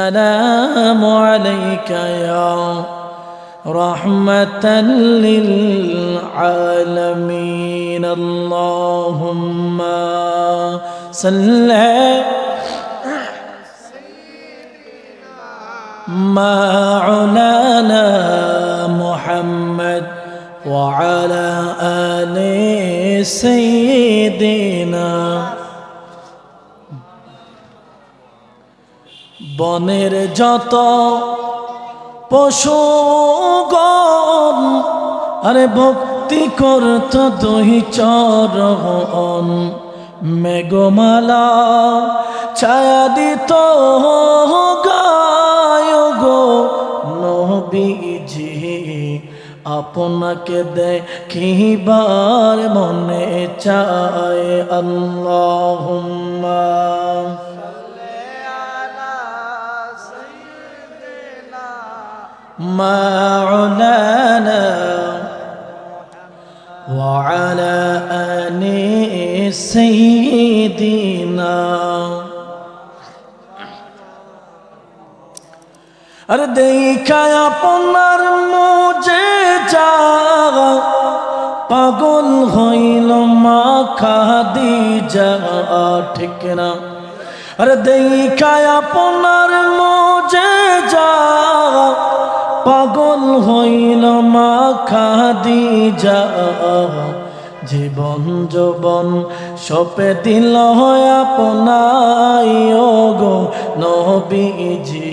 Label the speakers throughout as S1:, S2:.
S1: السلام عليك يا رحمة للعالمين. اللهم صل مولانا محمد وعلى آل سيدنا বনের যত পশুগণ আরে ভক্তি করত দুই চরণ। মেঘমালা ছায়া দিত গায় গো নবীজি, আপনাকে দেখিবার মনে চায় আল্লাহুম্মা। مولانا وعلى آل سيدنا আর দেখা আপনার মোজে যা পাগল হইল মা খাদি যা ঠিক না আর দেখা আপনার মোজে যা পাগল হইল মা খাদি যা জীবন যবন সপে দিল হয় আপনাই গো নবীজি।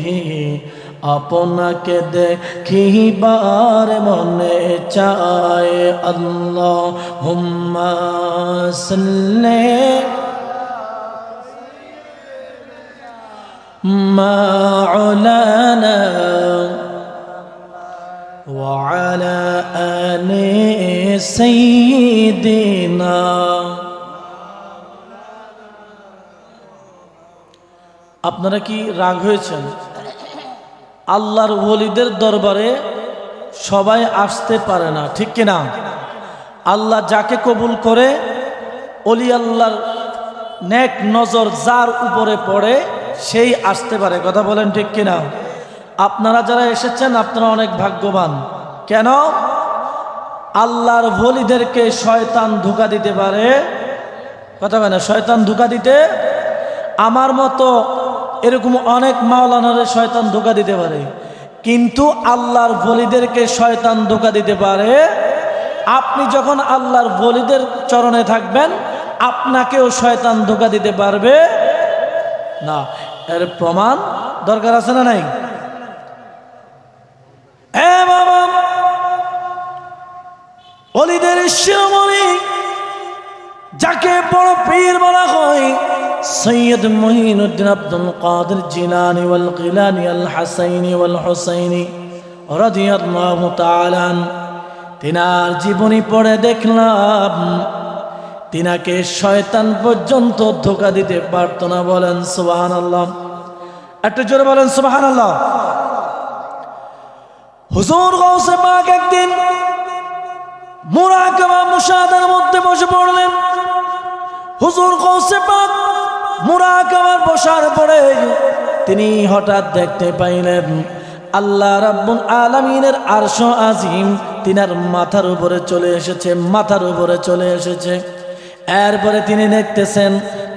S1: আপনাকে দেখিবার মনে চায় আল্লাহ হুম্মা মা আলা وعلى آل سيدنا আপনারা কি রাগ হয়েছেন আল্লাহর ওলিদের দরবারে সবাই আসতে পারে না ঠিক কিনা আল্লাহ যাকে কবুল করে অলি আল্লাহর নেক নজর যার উপরে পড়ে সেই আসতে পারে কথা বলেন ঠিক কিনা আপনারা যারা এসেছেন, আপনারা অনেক ভাগ্যবান। কেন? আল্লাহর ভলিদেরকে শয়তান ধোকা দিতে পারে। কথা বলে শয়তান ধোকা দিতে? আমার মতো এরকম অনেক মাওলানারে শয়তান ধোকা দিতে পারে। কিন্তু আল্লাহর বলিদেরকে শয়তান ধোকা দিতে পারে। আপনি যখন আল্লাহর বলিদের চরণে থাকবেন, আপনাকেও শয়তান ধোকা দিতে পারবে। না, এর প্রমাণ দরকার আছে না নাই এ বাবা অলিদের শিরোমণি, যাকে বড় পীর বলা হয়, Syed Mohiuddin Abdul Qadir Jilani ওয়াল কিলানি আল হাসাইনি ওয়াল হুসাইনি তাআলা তিনার জীবনী পড়ে দেখলাম। তিনাকে শয়তান পর্যন্ত ধোকা দিতে পারত না বলেন সুবাহান আল্লাহ একটু জোরে বলেন সুবাহান আল্লাহ হুজুর গৌসে পাক একদিন মুরাকাবা মুশাহাদার মধ্যে বসে পড়লেন। হুজুর গৌসে পাক মুরাকাবার বসার পরে তিনি হঠাৎ দেখতে পাইলেন, আল্লাহ রাব্বুল আলামিনের আরশ আজিম তিনার মাথার উপরে চলে এসেছে, মাথার উপরে চলে এসেছে। এরপরে তিনি দেখতেছেন,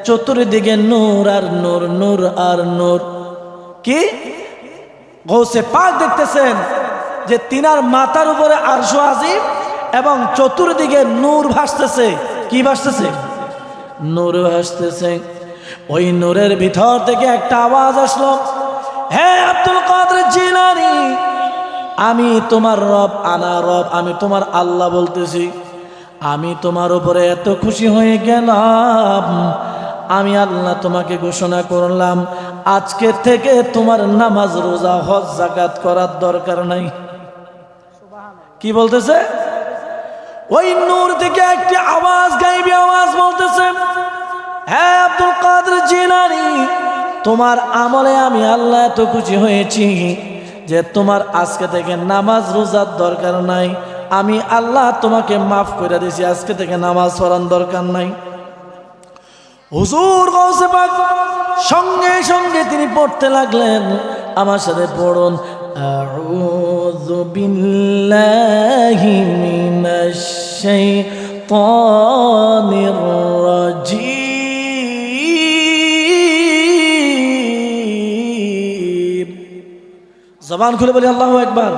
S1: চতুর্দিকে নূর আর নূর নূর আর নূর। কি? গৌসে পাক দেখতেছেন যে তিনার মাথার উপরে আরশ আজিম এবং চতুর্দিকে নূর ভাসতেছে। কি ভাসতেছে? নূর ভাসতেছে। ওই নূরের ভিতর থেকে একটা আওয়াজ আসলো হে আব্দুল কাদের জিলানি আমি তোমার রব আনা রব আমি তোমার আল্লাহ বলতেছি। আমি তোমার উপরে এত খুশি হয়ে গেলাম আমি আল্লাহ তোমাকে ঘোষণা করলাম আজকে থেকে তোমার নামাজ রোজা হজ জাকাত করার দরকার নাই। কি বলতেছে? ওই নূর থেকে একটি আওয়াজ গাইবি, আওয়াজ বলতেছে হ্যাঁ আব্দুল কাদের জিলানি, তোমার আমলে আমি আল্লাহ এত খুশি হয়েছি যে তোমার আজকে থেকে নামাজ রোজার দরকার নাই। আমি আল্লাহ তোমাকে মাফ করে দিয়েছি, আজকে থেকে নামাজ পড়ার দরকার নাই। হুজুর সঙ্গে সঙ্গে তিনি পড়তে লাগলেন, আমার সাথে পড়ুন। أعوذ بالله من الشيطان الرجيم জবান খুলে বলি আল্লাহ একবার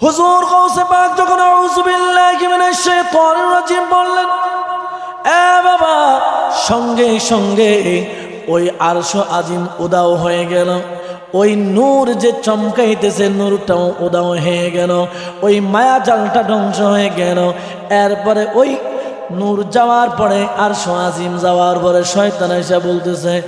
S1: হুজুর কৌসে পাক যখন আউযু বিল্লাহি মিনাশ শাইতানির রাজিম বললেন এ বাবা সঙ্গে সঙ্গে ওই আরশ আজিম উদাও হয়ে গেল ওই নূর যে চমকাইতেছে নূরটাও উদাও হয়ে গেল, ওই মায়া জালটা ধ্বংস হয়ে গেল। এরপরে ওই নূর যাওয়ার পরে আর আজিম যাওয়ার পরে শয়তান এসে বলতেছে,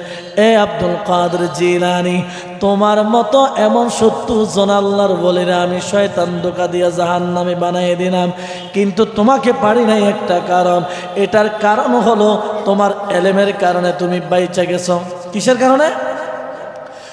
S1: এ আব্দুল কাদের জিলানি, তোমার মতো এমন সত্তর জন আল্লাহর বলে না আমি শয়তান দোকা দিয়া জাহান নামে বানাই দিলাম। কিন্তু তোমাকে পারি নাই একটা কারণ, এটার কারণ হলো তোমার এলেমের কারণে তুমি বাইচা গেছো। কিসের কারণে?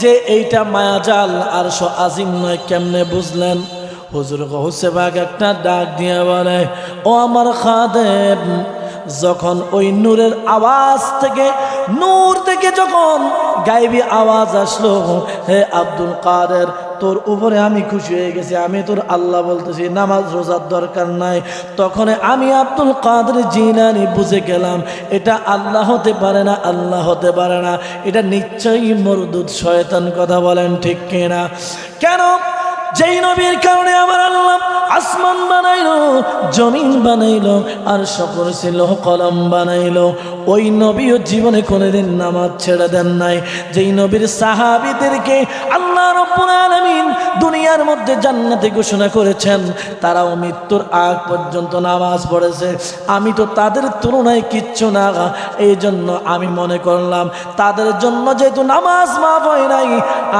S1: যে এইটা মায়াজাল আর সো আজিম নয়, কেমনে বুঝলেন? হুজুর হোসেবাগ বাগ একটা ডাক দিয়ে বলে, ও আমার খাদেম যখন ওই নূরের আওয়াজ থেকে, নূর থেকে যখন গাইবি আওয়াজ আসলো, হে আব্দুল কাদের, তোর উপরে আমি খুশি হয়ে গেছি, আমি তোর আল্লাহ বলতেছি, নামাজ রোজার দরকার নাই। তখন আমি আব্দুল কাদের জিনানি বুঝে গেলাম, এটা আল্লাহ হতে পারে না, আল্লাহ হতে পারে না। এটা নিশ্চয়ই মরদুদ শয়তান কথা বলেন ঠিক কিনা? কেন? যেই নবীর কারণে আমার আল্লাহ আসমান বানাইলো, জমিন বানাইলো, আর সকল ছিল, কলম বানাইলো। ওই নবীও জীবনে কোনোদিন নামাজ ছেড়ে দেন নাই। যেই নবীর সাহাবিদেরকে আল্লাহ রব্বুল আলামিন দুনিয়ার মধ্যে জান্নাতে ঘোষণা করেছেন, তারাও মৃত্যুর আগ পর্যন্ত নামাজ পড়েছে। আমি তো তাদের তুলনায় কিচ্ছু না এই জন্য আমি মনে করলাম, তাদের জন্য যেহেতু নামাজ মাফ হয় নাই,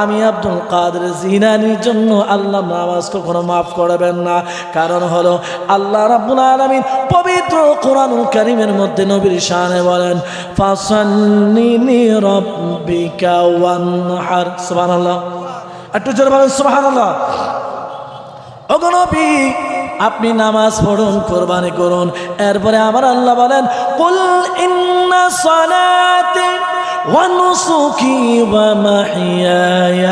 S1: আমি আব্দুল কাদের জিনানির জন্য আল্লাহ নামাজ কখনো মাফ করবেন না। কারণ হলো আল্লাহ রাব্বুল আলামিন পবিত্র কোরআনুল কারীমের মধ্যে নবীর শানে বলেন একটু বলেন আপনি নামাজ পড়ুন, কোরবানি করুন। এরপরে আমার আল্লাহ বলেন, কুল ইন্না ونسكي ومحياي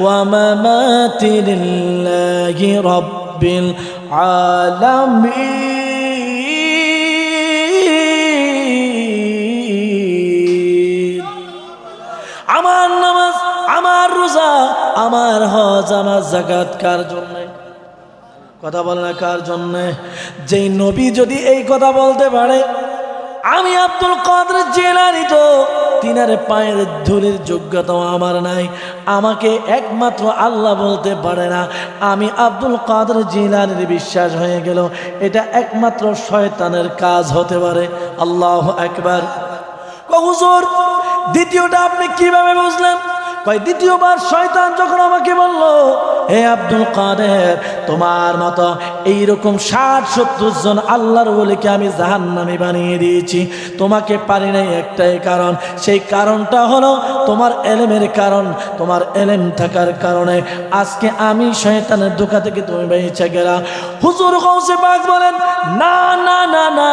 S1: ومماتي لله رب العالمين আমার নামাজ আমার রোজা আমার হজ আমার জাকাত কার জন্য কথা বলে না কার জন্য যেই নবী যদি এই কথা বলতে পারে আমি আব্দুল কাদের জেলানি তো তিনার পায়ের ধুলির যোগ্যতাও আমার নাই। আমাকে একমাত্র আল্লাহ বলতে পারে না। আমি আব্দুল কাদের জিলানির বিশ্বাস হয়ে গেল। এটা একমাত্র শয়তানের কাজ হতে পারে। আল্লাহ একবার হুজুর, দ্বিতীয়টা আপনি কীভাবে বুঝলেন? কয়, দ্বিতীয়বার শয়তান যখন আমাকে বলল, হে আব্দুল কাদের, তোমার মতো এইরকম ষাট, সত্তর জন আল্লাহর বলিকে আমি জাহান নামে বানিয়ে দিয়েছি। তোমাকে পারি নাই একটাই কারণ। সেই কারণটা হলো তোমার এলেমের কারণ, তোমার এলেম থাকার কারণে। আজকে আমি শয়তানের দোকা থেকে তুমি বেঁচে গেলা। হুজুর কৌসে বাঘ বলেন, না না না না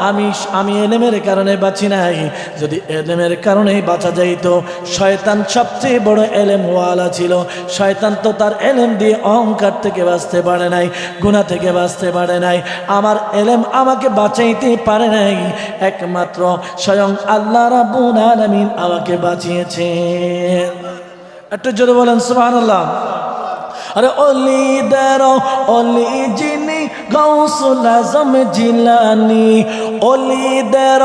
S1: আমি আমি এলেমের কারণে বাঁচি নাই। যদি এলেমের কারণেই বাঁচা যাইতো, শয়তান সবচেয়ে বড় এলেম ওয়ালা ছিল। শয়তান তো তার এলেম দিয়ে অহংকার থেকে বাঁচতে পারে নাই। গুণা থেকে বাঁচতে পারে নাই। আমার এলেম আমাকে বাঁচাইতে পারে নাই। একমাত্র স্বয়ং আল্লাহ রাবুল আলমিন আমাকে বাঁচিয়েছেন। একটু জোরে বলেন, সুবহানাল্লাহ। আরে অলি দেরো, অলি যিনি গৌসুল আজম জিলানি অলিদের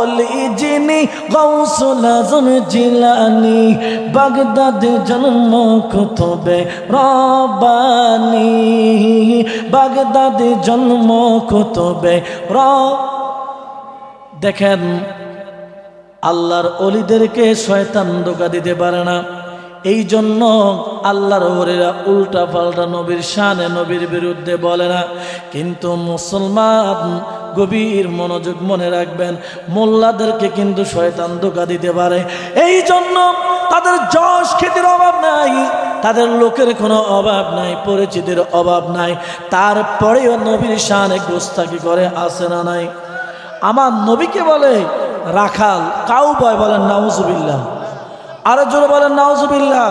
S1: অলি যিনি গৌসুল আজম জিলানি, বাগদাদে জন্ম কুতুবে রবানি বাগদাদে জন্ম কুতুবে র দেখেন, আল্লাহর অলিদেরকে শয়তান দোকা দিতে পারে না। এই জন্য আল্লাহর ওরেরা উল্টা পাল্টা নবীর শানে নবীর বিরুদ্ধে বলে না। কিন্তু মুসলমান গভীর মনোযোগ মনে রাখবেন, মোল্লাদেরকে কিন্তু শয়তান ধোকা দিতে পারে। এই জন্য তাদের যশ খ্যাতির অভাব নাই, তাদের লোকের কোনো অভাব নাই, পরিচিতির অভাব নাই। তারপরেও নবীর শানে গোস্তাকি করে আসে না নাই। আমার নবীকে বলে রাখাল কাউ বয় বলেন, নাউজুবিল্লাহ। আরও জোরে বলেন, নাউজুবিল্লাহ।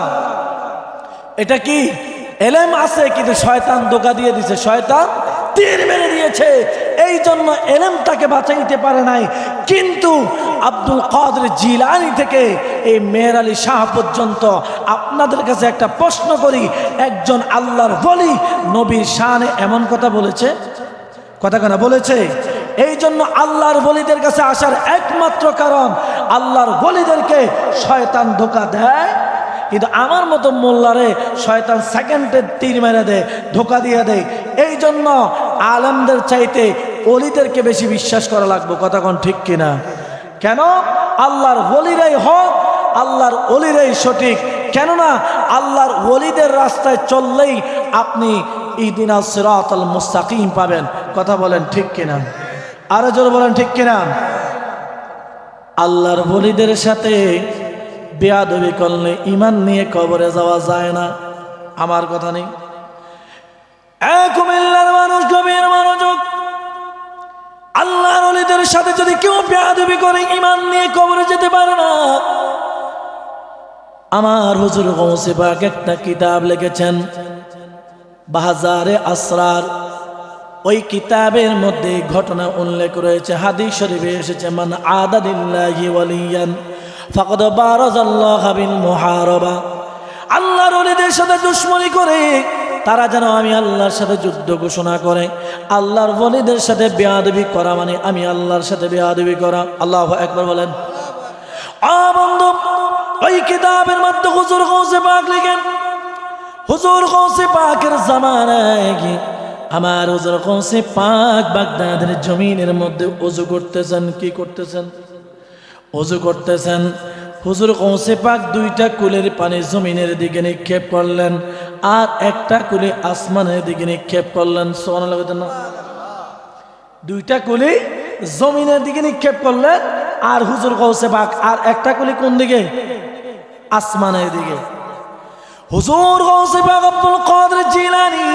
S1: এটা কি? এলেম আছে, কিন্তু শয়তান ধোকা দিয়ে দিছে। শয়তান তীর মেরে দিয়েছে। এই জন্য এলেম তাকে বাঁচাইতে পারে নাই। কিন্তু আব্দুল কাদের জিলানি থেকে এই মেয়ের আলী শাহ পর্যন্ত আপনাদের কাছে একটা প্রশ্ন করি। একজন আল্লাহর বলি নবীর শানে এমন কথা বলেছে? কথা কেনা বলেছে? এই জন্য আল্লাহর বলিদের কাছে আসার একমাত্র কারণ, আল্লাহর বলিদেরকে শয়তান ধোকা দেয়। কিন্তু আমার মতো মোল্লারে শয়তান সেকেন্ডের তীর মেরে দেয়, ধোকা দিয়ে দেয়। এই জন্য আলেমদের চাইতে অলিদেরকে বেশি বিশ্বাস করা লাগবে। কথা কোন ঠিক কিনা? কেন? আল্লাহর বলিরাই হক, আল্লাহর অলিরাই সঠিক। কেননা আল্লাহর ওলিদের রাস্তায় চললেই আপনি ইদিনা আল মুস্তাকিম পাবেন। কথা বলেন ঠিক কিনা? আরও জোর বলেন, ঠিক কিনা? আল্লাহর বলিদের সাথে বেয়াদবি করলে ইমান নিয়ে কবরে যাওয়া যায় না। আমার কথা নেই। কুমিল্লার মানুষ, গভীর মনোযোগ। আল্লাহর অলিদের সাথে যদি কেউ বেয়াদবি করে ইমান নিয়ে কবরে যেতে পারে না। আমার হুজুর গৌসে পাক একটা কিতাব লিখেছেন, বাহাজারে আসরার। ওই কিতাবের মধ্যে ঘটনা উল্লেখ রয়েছে, হাদিস শরীফে এসেছে, মান আদাদিল্লাহি ওয়ালিয়ান, ফাকাদ বিল মুহারাবা। আল্লাহর ওলিদের সাথে দুশ্মনী করে, তারা যেন আমি আল্লাহর সাথে যুদ্ধ ঘোষণা করে। আল্লাহর ওলিদের সাথে বেয়াদবি করা মানে আমি আল্লাহর সাথে বেয়াদবি করা। আল্লাহ একবার বলেন। বন্ধু, ওই কিতাবের মধ্যে হুজুর গৌসে পাক লিখেন। হুজুর গৌসে পাকের জামানায় আমার হুজুর গৌসে পাক বাগদাদের জমিনের মধ্যে উজু করতেছেন, কি করতেছেন? উজু করতেছেন। হুজুর কৌসে পাক দুইটা কুলের পানি জমিনের দিকে নিক্ষেপ করলেন আর একটা কুলি আসমানের দিকে নিক্ষেপ করলেন। সোনা লাগতেন দুইটা কুলি জমিনের দিকে নিক্ষেপ করলেন আর হুজুর কৌসে পাক, আর একটা কুলি কোন দিকে? আসমানের দিকে। হুজুর কৌসে পাক আব্দুল কাদের জিলানি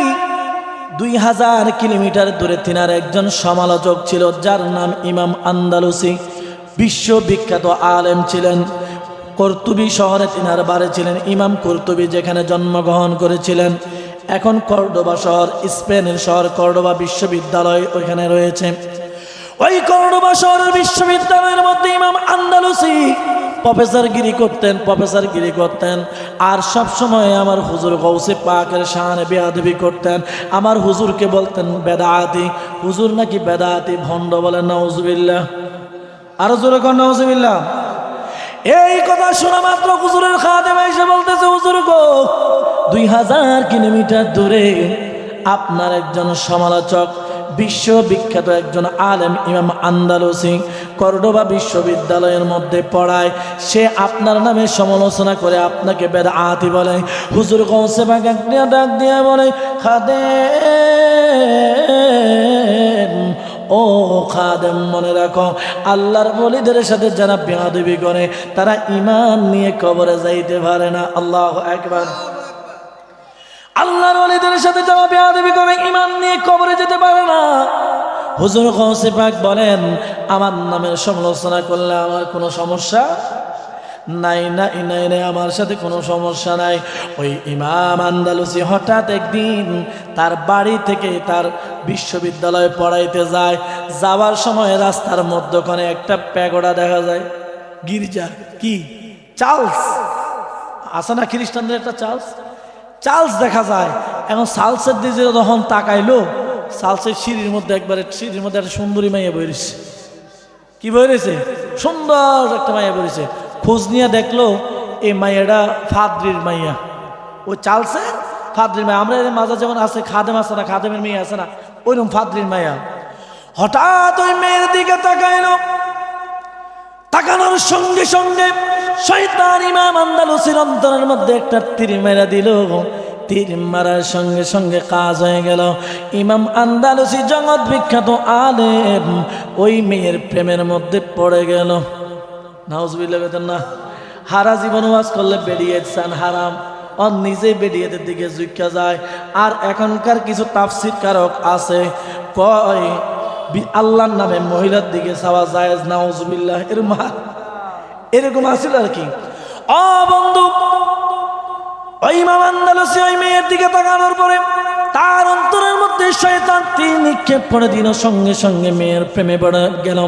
S1: দুই হাজার কিলোমিটার দূরে তিনার একজন সমালোচক ছিল, যার নাম ইমাম আন্দালুসি। বিশ্ববিখ্যাত আলেম ছিলেন। কর্তুবি শহরে তিনার বাড়ি ছিলেন ইমাম কর্তুবি, যেখানে জন্মগ্রহণ করেছিলেন। এখন কর্ডোবা শহর, স্পেনের শহর কর্ডোবা বিশ্ববিদ্যালয় ওইখানে রয়েছে। ওই কর্ডোবা শহরের বিশ্ববিদ্যালয়ের মধ্যে ইমাম আন্দালুসি প্রফেসর গিরি করতেন প্রফেসর গিরি করতেন। আর সব সময় আমার হুজুর গৌসে পাকের শানে বেয়াদবি করতেন। আমার হুজুরকে বলতেন, বেদায়াতি, হুজুর নাকি বেদায়াতি ভণ্ড বলেন নওজুবিল্লাহ আরও জোরে কর নওজুবিল্লাহ এই কথা শোনা মাত্র হুজুরের খাদে এসে বলতেছে, হুজুর গো, দুই হাজার কিলোমিটার দূরে আপনার একজন সমালোচক বিশ্ববিখ্যাত একজন আলেম ইমাম আন্দালুসি কর্ডোবা বিশ্ববিদ্যালয়ের মধ্যে পড়ায়। সে আপনার নামে সমালোচনা করে আপনাকে বেদ আতি বলে। হুজুর বাগ ডাক দিয়ে বলে খাদে ও খাদেম, মনে রাখো, আল্লাহর বলিদের সাথে যারা বেয়াদবি করে, তারা ইমান নিয়ে কবরে যাইতে পারে না। আল্লাহ একবার আল্লাহর ওলিদের সাথে যারা বেয়াদবি করে ইমান নিয়ে কবরে যেতে পারে না। হুজুর কৌসে পাক বলেন, আমার নামের সমালোচনা করলে আমার কোনো সমস্যা নাই নাই নাই নাই আমার সাথে কোনো সমস্যা নাই। ওই ইমাম আন্দালুসি হঠাৎ একদিন তার বাড়ি থেকে তার বিশ্ববিদ্যালয়ে পড়াইতে যায়। যাওয়ার সময় রাস্তার মধ্যখানে একটা প্যাগোডা দেখা যায়। গির্জা, কি? চার্লস। আছে না খ্রিস্টানদের একটা চার্লস? চার্লস দেখা যায়। এখন সালসের দিকে যখন তাকাইলো সালসের সিঁড়ির মধ্যে একবারে, সিঁড়ির মধ্যে একটা সুন্দরী মাইয়া বইরেছে কি বইরেছে সুন্দর একটা মাইয়া বইরেছে খোঁজ নিয়ে দেখল, এই মাইয়াটা ফাদ্রির মাইয়া। ও চালছে ফাদ্রির মাইয়া। আমরা এদের মাঝে যেমন আছে, খাদেম আছে না, খাদেমের মেয়ে আছে না, ওইরকম ফাদ্রির মাইয়া। হঠাৎ ওই মেয়ের দিকে তাকাইলো। তাকানোর সঙ্গে সঙ্গে শয়তান ইমাম আন্দালুসির অন্তরের মধ্যে একটা তীর মেরা দিল। তীর মারার সঙ্গে সঙ্গে কাজ হয়ে গেল। ইমাম আন্দালুসি জগৎ বিখ্যাত আলেম, ওই মেয়ের প্রেমের মধ্যে পড়ে গেল। নাউজবিল্লা বেতন না, হারা জীবন করলে বেরিয়েছেন হারাম। অন নিজে বেরিয়েদের দিকে জুইকা যায়। আর এখনকার কিছু তাফসির কারক আছে, কয় আল্লাহর নামে মহিলার দিকে চাওয়া যায় নাউজবিল্লাহ, এর মা এরকম আছিল আর কি। অ বন্ধু, ওই ইমাম আন্দালুসি ওই মেয়ের দিকে তাকানোর পরে তার অন্তরের মধ্যে শয়তান তীর নিক্ষেপ করে দিল, সঙ্গে সঙ্গে মেয়ের প্রেমে পড়ে গেল।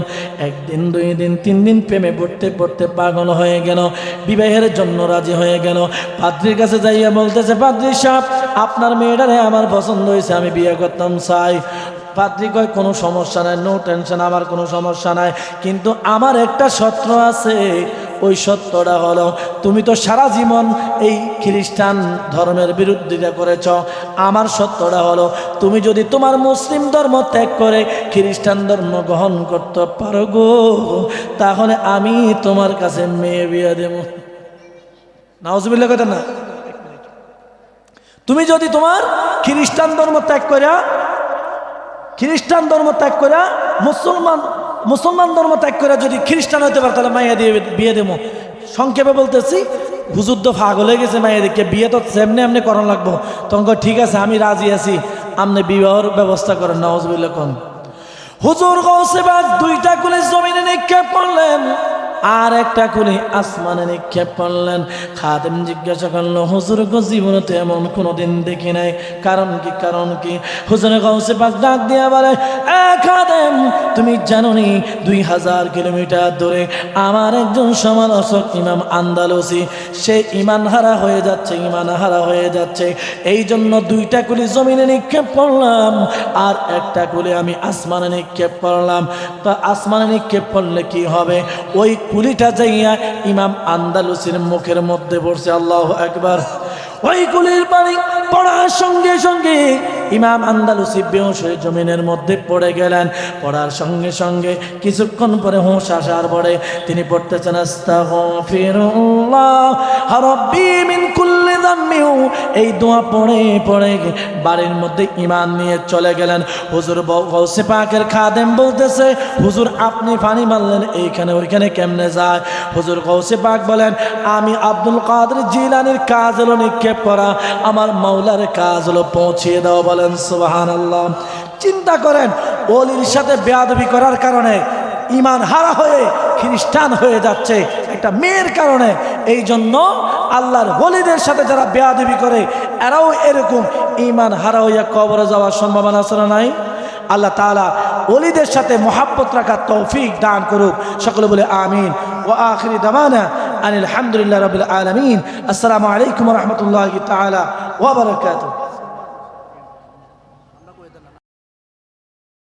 S1: একদিন, দুই দিন, তিন দিন প্রেমে পড়তে পড়তে পাগল হয়ে গেল, বিবাহের জন্য রাজি হয়ে গেল। পাদ্রির কাছে যাইয়া বলতেছে, পাদ্রি সাহ আপনার মেয়েটারে আমার পছন্দ হয়েছে, আমি বিয়ে করতাম, চাই। পাদ্রি কয়, কোনো সমস্যা নাই নো টেনশন আমার কোনো সমস্যা নাই। কিন্তু আমার একটা সত্র আছে, ওই সত্যটা হলো, তুমি তো সারা জীবন এই খ্রিস্টান ধর্মের বিরোধিতা করেছ। আমার সত্যটা হলো, তুমি যদি তোমার মুসলিম ধর্ম ত্যাগ করে খ্রিস্টান ধর্ম গ্রহণ করতে পারো গো, তাহলে আমি তোমার কাছে মেয়ে বিয়ে দেব। নাওজবিল্লা কথা না? তুমি যদি তোমার খ্রিস্টান ধর্ম ত্যাগ করে খ্রিস্টান ধর্ম ত্যাগ করে মুসলমান মুসলমান ধর্ম ত্যাগ করে যদি খ্রিস্টান হইতে পারে, তাহলে মাইয়া দিয়ে বিয়ে দেবো। সংক্ষেপে বলতেছি, হুজুর তো পাগল হয়ে গেছে মাইয়াদেরকে বিয়ে তো সেমনি এমনি করণ লাগবো। তখন ঠিক আছে, আমি রাজি আছি, আপনি বিবাহর ব্যবস্থা করেন নওয়াজ কন। হুজুর গৌসেবাদ দুইটা কুলে জমিনে নিক্ষেপ করলেন। আর একটা কুলি আসমানে নিক্ষেপ করলেন। খাদেম জিজ্ঞাসা করল, হুজুর, গো জীবনে তো এমন কোনোদিন দেখি নাই। কারণ কি কারণ কি? হুজুরে গৌসেবাগ ডাক দিয়া বলে খাদেম, তুমি জানো নি দুই হাজার কিলোমিটার দূরে আমার একজন সমালোচক ইমাম আন্দালুসি, সে ইমান হারা হয়ে যাচ্ছে, ইমান হারা হয়ে যাচ্ছে। এই জন্য দুইটা কুলি জমিনে নিক্ষেপ করলাম আর একটা কুলি আমি আসমানে নিক্ষেপ করলাম। তা আসমানে নিক্ষেপ করলে কি হবে? ওই কুলিটা যাইয়া ইমাম আন্দালুসির মুখের মধ্যে পড়ছে, আল্লাহ একবার ওই কুলির পানি পড়ার সঙ্গে সঙ্গে ইমাম আন্দালুসি বেহস হয়ে জমিনের মধ্যে পড়ে গেলেন। পড়ার সঙ্গে সঙ্গে কিছুক্ষণ পরে হুঁশ আসার পরে তিনি পড়তেছেন, আস্তাগফিরুল্লাহ রাব্বি মিন কুল্লি যাম্মিউ এই দোয়া পড়ে পড়ে বাড়ির মধ্যে ইমান নিয়ে চলে গেলেন। হুজুর গৌসে পাকের খাদেম বলতেছে, হুজুর, আপনি পানি মারলেন, এইখানে ওইখানে কেমনে যায়? হুজুর গৌসে পাক বলেন, আমি আব্দুল কাদের জিলানির কাজ হলো নিক্ষেপ করা, আমার মাওলার কাজ হলো পৌঁছিয়ে দেওয়া বলেন সুবাহান আল্লাহ চিন্তা করেন, অলির সাথে বেয়াদবি করার কারণে ইমান হারা হয়ে খ্রিস্টান হয়ে যাচ্ছে। একটা মেয়ের কারণে এই জন্য আল্লাহর বলিদের সাথে যারা বেয়াদবি করে, এরাও এরকম ইমান হারা হইয়া কবরে যাওয়ার সম্ভাবনা আছে নাই? আল্লাহ তালা অলিদের সাথে মহাব্বত রাখার তৌফিক দান করুক। সকলে বলে আমিন। ও আখিরি দামানা আনিল হামদুলিল্লাহ রবিল আলমিন। আসসালামু আলাইকুম রহমতুল্লাহ তালা ওবরাকাতুহ